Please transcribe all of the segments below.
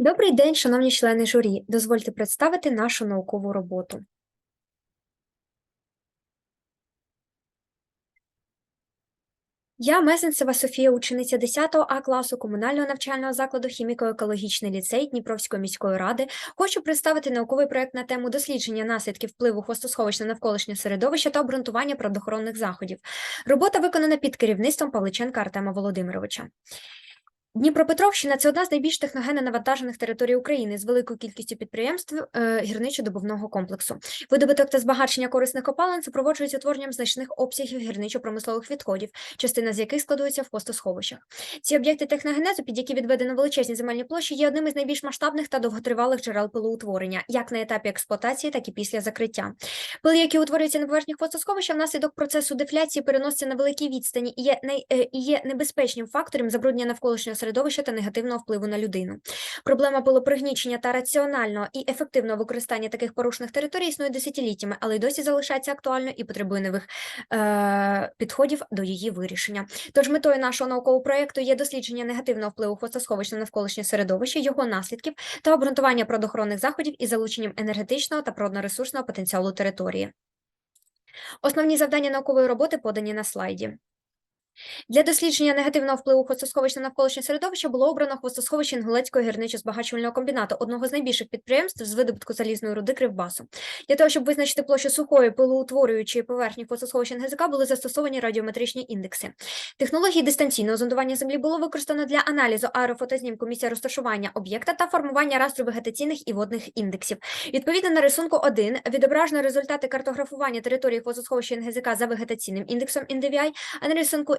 Добрий день, шановні члени журі. Дозвольте представити нашу наукову роботу. Я Мезенцева Софія, учениця 10 А класу комунального навчального закладу хіміко-екологічний ліцей Дніпровської міської ради. Хочу представити науковий проект на тему дослідження наслідків впливу хвостосховищ на навколишнє середовище та обґрунтування природоохоронних заходів. Робота виконана під керівництвом Павличенка Артема Володимировича. Дніпропетровщина це одна з найбільш техногенно навантажених територій України з великою кількістю підприємств е, гірничо-добувного комплексу. Видобуток та збагачення корисних опалин супроводжують утворенням значних обсягів гірничо-промислових відходів, частина з яких складується в хвостосховищах. Ці об'єкти техногенезу, під які відведено величезні земельні площі, є одним із найбільш масштабних та довготривалих джерел пилоутворення, як на етапі експлуатації, так і після закриття. Пил, який утворюється на поверхні хвостосховища, внаслідок процесу дефляції переноситься на великій відстані і є, най, е, і є небезпечним фактором забруднення навколишнього середовища та негативного впливу на людину. Проблема пилопригнічення та раціонального і ефективного використання таких порушених територій існує десятиліттями, але й досі залишається актуальною і потребує нових е, підходів до її вирішення. Тож метою нашого наукового проєкту є дослідження негативного впливу хвостосховища на навколишнє середовище, його наслідків та обґрунтування природоохоронних заходів із залученням енергетичного та природно-ресурсного потенціалу території. Основні завдання наукової роботи подані на слайді. Для дослідження негативного впливу хвостосховищ на навколишнє середовище було обрано хвостосховище Інгулецького гірничо-збагачувального комбінату, одного з найбільших підприємств з видобутку залізної руди Кривбасу. Для того, щоб визначити площу сухої пилоутворюючої поверхні хвостосховища НГЗК, були застосовані радіометричні індекси. Технології дистанційного зондування землі було використано для аналізу аерофотознімку місця розташування об'єкта та формування растру вегетаційних і водних індексів. Відповідно на рисунку 1 відображено результати картографування території хвостосховища НГЗК за вегетаційним індексом NDVI, а на рисунку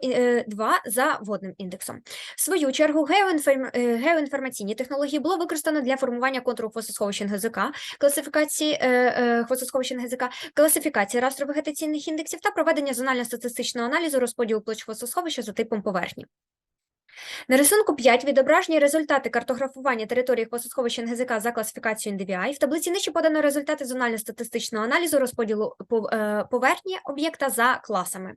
2 за водним індексом. В свою чергу геоінформ... е, геоінформаційні технології було використано для формування контуру хвостосховища НГЗК, класифікації е, е, хвостосховища НГЗК, класифікації растровегетаційних індексів та проведення зонально-статистичного аналізу розподілу площ хвостосховища за типом поверхні. На рисунку 5 відображені результати картографування території хвостосховища НГЗК за класифікацією NDVI. В таблиці нижче подано результати зонально-статистичного аналізу розподілу е, поверхні об'єкта за класами.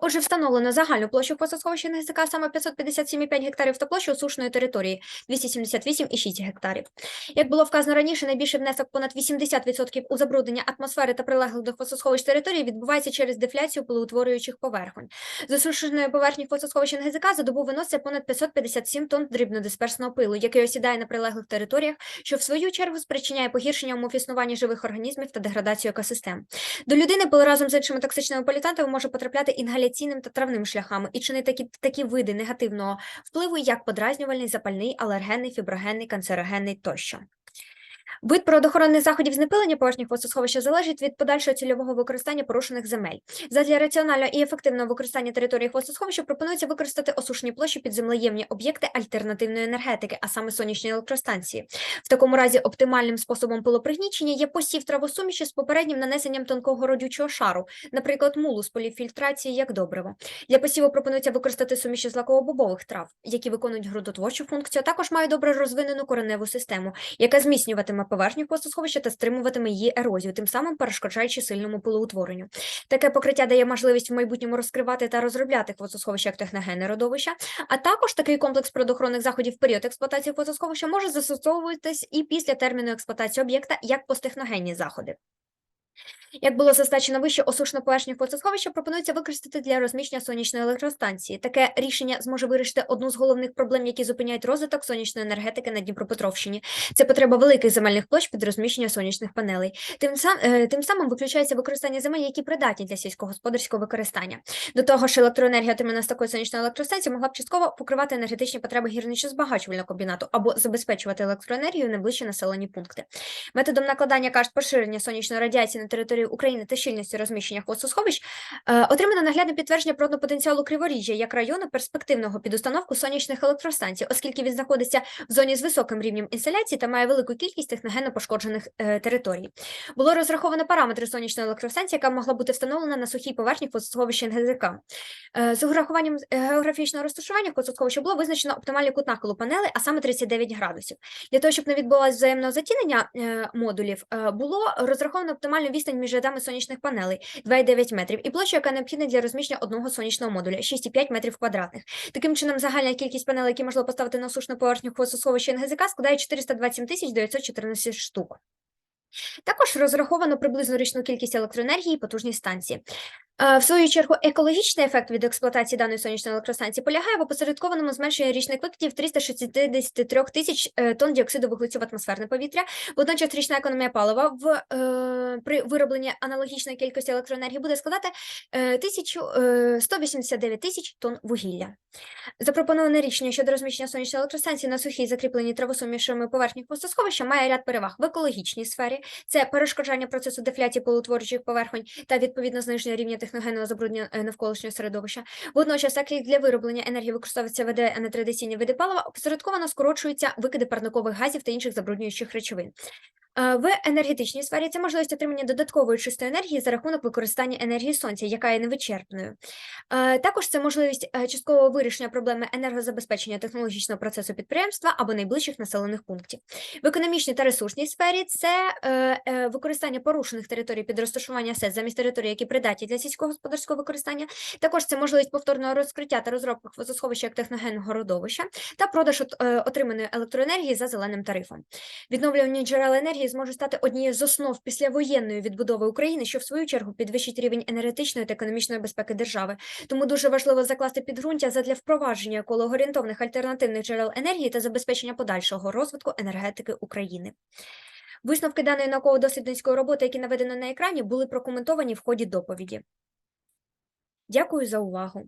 Отже, встановлено загальну площу хвостосховища НГЗК саме 557,5 гектарів та площу осушеної території 278,6 гектарів. Як було вказано раніше, найбільший внесок понад 80% у забруднення атмосфери та прилеглих до хвостосховищ території відбувається через дефляцію пилоутворюючих поверхонь. З осушеної поверхні хвостосховища НГЗК за добу виноситься понад 557 тонн дрібнодисперсного пилу, який осідає на прилеглих територіях, що в свою чергу спричиняє погіршення умов існування живих організмів та деградацію екосистем. До людини пил разом з іншими токсичними політантами може потрапляти інгаляційним та травним шляхами і чинить такі, такі види негативного впливу, як подразнювальний, запальний, алергенний, фіброгенний, канцерогенний тощо. Вид природоохоронних заходів знепилення поверхні хвостосховища залежить від подальшого цільового використання порушених земель. Задля раціонального і ефективного використання території хвостосховища пропонується використати осушені площі під землеємні об'єкти альтернативної енергетики, а саме сонячні електростанції. В такому разі оптимальним способом пилопригнічення є посів травосуміші з попереднім нанесенням тонкого родючого шару, наприклад, мулу з поліфільтрації як добриво. Для посіву пропонується використати суміші злаково-бобових трав, які виконують ґрунтотворчу функцію, а також мають добре розвинену кореневу систему, яка зміцнюватиме поверхню хвостосховища та стримуватиме її ерозію, тим самим перешкоджаючи сильному пилоутворенню. Таке покриття дає можливість в майбутньому розкривати та розробляти хвостосховища як техногенне родовище, а також такий комплекс природоохоронних заходів в період експлуатації хвостосховища може застосовуватись і після терміну експлуатації об'єкта як посттехногенні заходи. Як було зазначено вище, осушну поверхню хвостосховища пропонується використати для розміщення сонячної електростанції. Таке рішення зможе вирішити одну з головних проблем, які зупиняють розвиток сонячної енергетики на Дніпропетровщині. Це потреба великих земельних площ під розміщення сонячних панелей. Тим, сам, е, тим самим виключається використання земель, які придатні для сільськогосподарського використання. До того ж, електроенергія отримана з такої сонячної електростанції могла б частково покривати енергетичні потреби гірничо-збагачувального комбінату або забезпечувати електроенергію найближчі населені пункти. Методом накладання карт поширення сонячної радіації на території України та щільності розміщення хвостосховищ е, отримано наглядне підтвердження природного потенціалу Криворіжжя як району перспективного під установку сонячних електростанцій, оскільки він знаходиться в зоні з високим рівнем інсталяції та має велику кількість техногенно пошкоджених е, територій. Було розраховано параметри сонячної електростанції, яка могла бути встановлена на сухій поверхні хвостосховища НГЗК. Е, з урахуванням географічного розташування хвостосховища було визначено оптимальний кут нахилу панели, а саме 39 градусів. Для того, щоб не відбулося взаємного затінення модулів, було розраховано оптимальну відстань між рядами сонячних панелей 2,9 метрів і площа, яка необхідна для розміщення одного сонячного модуля 6,5 метрів квадратних. Таким чином, загальна кількість панелей, які можна поставити на сушну поверхню хвостосховища НГЗК, складає 427 тисяч 914 штук. Також розраховано приблизну річну кількість електроенергії і потужність станції. В свою чергу, екологічний ефект від експлуатації даної сонячної електростанції полягає в опосередкованому зменшенні річних викидів 363 тисяч е, тонн діоксиду вуглецю в атмосферне повітря. Водночас річна економія палива в, е, при виробленні аналогічної кількості електроенергії буде складати е, 1000, е, 189 тисяч тонн вугілля. Запропоноване рішення щодо розміщення сонячної електростанції на сухій закріпленій травосумішами поверхні хвостосховища має ряд переваг в екологічній сфері. Це перешкоджання процесу дефляції полутворючих поверхонь та відповідно зниження рівня техногенного забруднення е, навколишнього середовища. Водночас, як як для вироблення енергії використовується ВД, а не традиційні види палива, опосередковано скорочуються викиди парникових газів та інших забруднюючих речовин. Е, В енергетичній сфері це можливість отримання додаткової чистої енергії за рахунок використання енергії сонця, яка є невичерпною. Е, Також це можливість е, часткового вирішення проблеми енергозабезпечення технологічного процесу підприємства або найближчих населених пунктів. В економічній та ресурсній сфері це використання порушених територій під розташування СЕС замість територій, які придатні для сільськогосподарського використання. Також це можливість повторного розкриття та розробки хвостосховища як техногенного родовища та продаж отриманої електроенергії за зеленим тарифом. Відновлювані джерела енергії зможуть стати однією з основ післявоєнної відбудови України, що в свою чергу підвищить рівень енергетичної та економічної безпеки держави. Тому дуже важливо закласти підґрунтя задля впровадження екологоорієнтовних альтернативних джерел енергії та забезпечення подальшого розвитку енергетики України. Висновки даної науково-дослідницької роботи, які наведено на екрані, були прокоментовані в ході доповіді. Дякую за увагу.